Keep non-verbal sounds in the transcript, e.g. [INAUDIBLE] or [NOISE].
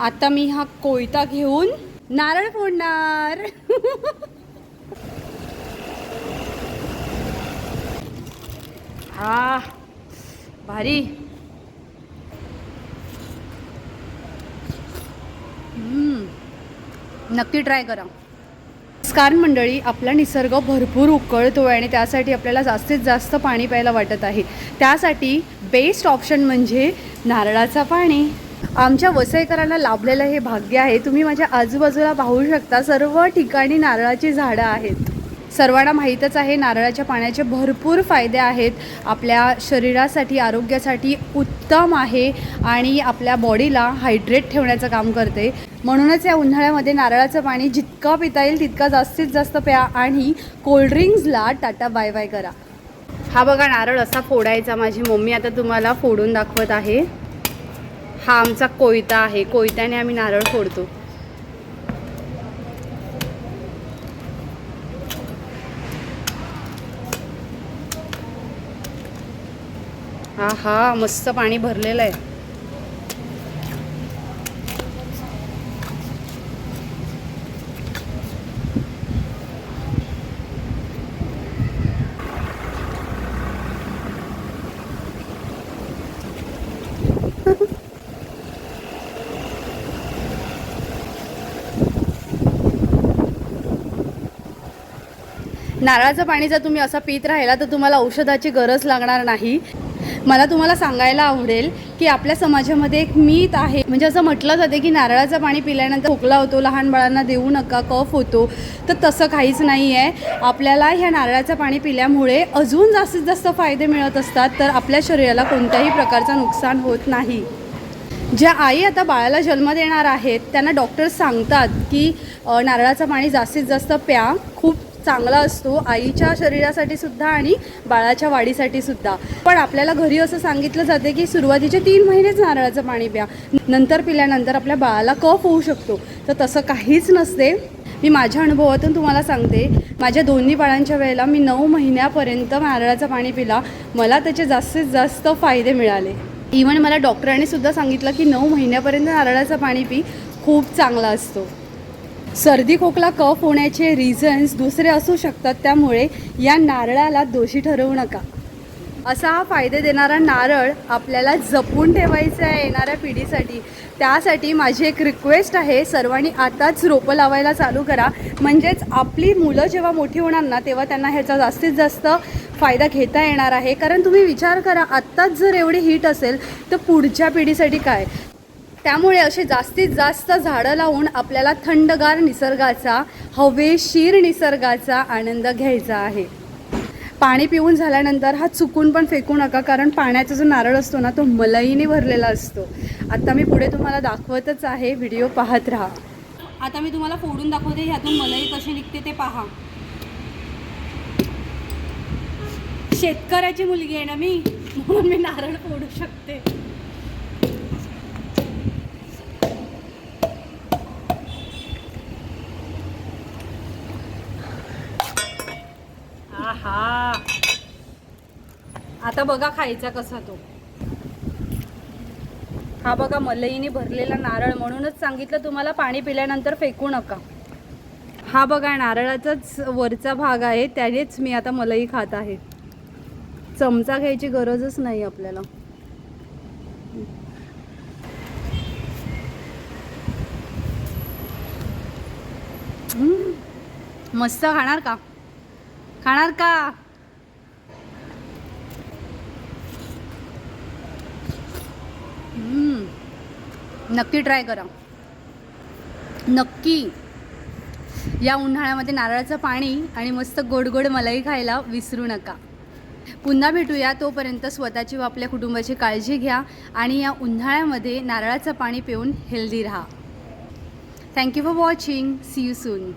आता मी हा कोयता घेऊन नारळ फोडणार. हा भारी. नक्की ट्राय करा. नमस्कार मंडळी आपला निसर्ग भरपूर उकळतो आहे आणि त्यासाठी आपल्याला जास्तीत जास्त पाणी प्यायला वाटत आहे. त्यासाठी बेस्ट ऑप्शन म्हणजे नारळाचं पाणी. आमच्या वसईकरांना लाभलेलं हे भाग्य आहे. तुम्ही माझ्या आजूबाजूला पाहू शकता सर्व ठिकाणी नारळाची झाडं आहेत. सर्वांना माहीतच आहे नारळाच्या पाण्याचे भरपूर फायदे आहेत. आपल्या शरीरासाठी आरोग्यासाठी उत्तम आहे आणि आपल्या बॉडीला हायड्रेट ठेवण्याचं काम करते. म्हणूनच या उन्हाळ्यामध्ये नारळाचं पाणी जितका पिता येईल तितका जास्तीत जास्त प्या आणि कोल्ड्रिंक्सला टाटा बाय बाय करा. हा बघा नारळ असा फोडायचा. माझी मम्मी आता तुम्हाला फोडून दाखवत आहे. हा आमचा कोयता आहे. कोयत्याने आम्ही नारळ फोडतो. हा हा मस्त पाणी भरलेलं आहे. [LAUGHS] नारळाचं पाणी जर तुम्ही असं पित राहिला तर तुम्हाला औषधाची गरज लागणार नाही. मला तुम्हाला सांगायला आवडेल की आपल्या समाजामध्ये एक मीत आहे. म्हणजे असं म्हटलं जाते की नारळाचं पाणी पिल्यानंतर खोकला होतो लहान बाळांना देऊ नका कफ होतो. तर तसं काहीच नाही आहे आपल्याला ह्या नारळाचं पाणी पिल्यामुळे अजून जास्तीत जास्त फायदे मिळत असतात. तर आपल्या शरीराला कोणत्याही प्रकारचं नुकसान होत नाही. ज्या आई आता बाळाला जन्म देणार आहेत त्यांना डॉक्टर्स सांगतात की नारळाचं पाणी जास्तीत जास्त प्या. चांगला असतो आईच्या शरीरासाठी सुद्धा आणि बाळाच्या वाढीसाठी सुद्धा. पण आपल्याला घरी असं सांगितलं जाते की सुरुवातीचे तीन महिनेच नारळाचं पाणी प्या. नंतर पिल्यानंतर आपल्या बाळाला कफ होऊ शकतो. तर तसं काहीच नसते. मी माझ्या अनुभवातून तुम्हाला सांगते माझ्या दोन्ही बाळांच्या वेळेला मी नऊ महिन्यापर्यंत नारळाचं पाणी पिला. मला त्याचे जास्तीत जास्त फायदे मिळाले. इव्हन मला डॉक्टरांनी सुद्धा सांगितलं की नऊ महिन्यापर्यंत नारळाचं पाणी पी. खूप चांगला असतो. सर्दी खोकला कफ होण्याचे रिझन्स दुसरे असू शकतात. त्यामुळे या नारळाला दोषी ठरवू नका. असा हा फायदे देणारा नारळ आपल्याला जपून ठेवायचा आहे येणाऱ्या पिढीसाठी. त्यासाठी माझी एक रिक्वेस्ट आहे सर्वांनी आताच रोपं लावायला चालू करा. म्हणजेच आपली मुलं जेव्हा मोठी होणार ना तेव्हा त्यांना ह्याचा जास्तीत जास्त फायदा घेता येणार आहे. कारण तुम्ही विचार करा आत्ताच जर एवढी हीट असेल तर पुढच्या पिढीसाठी काय? त्यामुळे असे जास्तीत जास्त झाडं लावून आपल्याला थंडगार निसर्गाचा हवेशीर निसर्गाचा आनंद घ्यायचा आहे. पाणी पिऊन झाल्यानंतर हा चुकून पण फेकू नका कारण पाण्याचा जो नारळ असतो ना तो मलईने भरलेला असतो. आता मी पुढे तुम्हाला दाखवतच आहे व्हिडिओ पाहत राहा. आता मी तुम्हाला फोडून दाखवते ह्यातून मलई कशी निघते ते पहा. शेतकऱ्याची मुलगी आहे ना मी म्हणून मी नारळ फोडू शकते. हा आता बघा खायचा कसा तो. हा बघा मलईने भरलेला नारळ म्हणूनच सांगितलं तुम्हाला पाणी पिल्यानंतर फेकू नका. हा बघा नारळाचाच वरचा भाग आहे त्यानेच मी आता मलई खात आहे. चमचा घ्यायची गरजच नाही आपल्याला. मस्त खाणार का? खाणार का? नक्की ट्राय करा. नक्की. या उन्हाळ्यामध्ये नारळाचं पाणी आणि मस्त गोड गोड मलाई खायला विसरू नका. पुन्हा भेटूया तोपर्यंत स्वतःची व आपल्या कुटुंबाची काळजी घ्या आणि या उन्हाळ्यामध्ये नारळाचं पाणी पिऊन हेल्दी राहा. Thank you for watching see you soon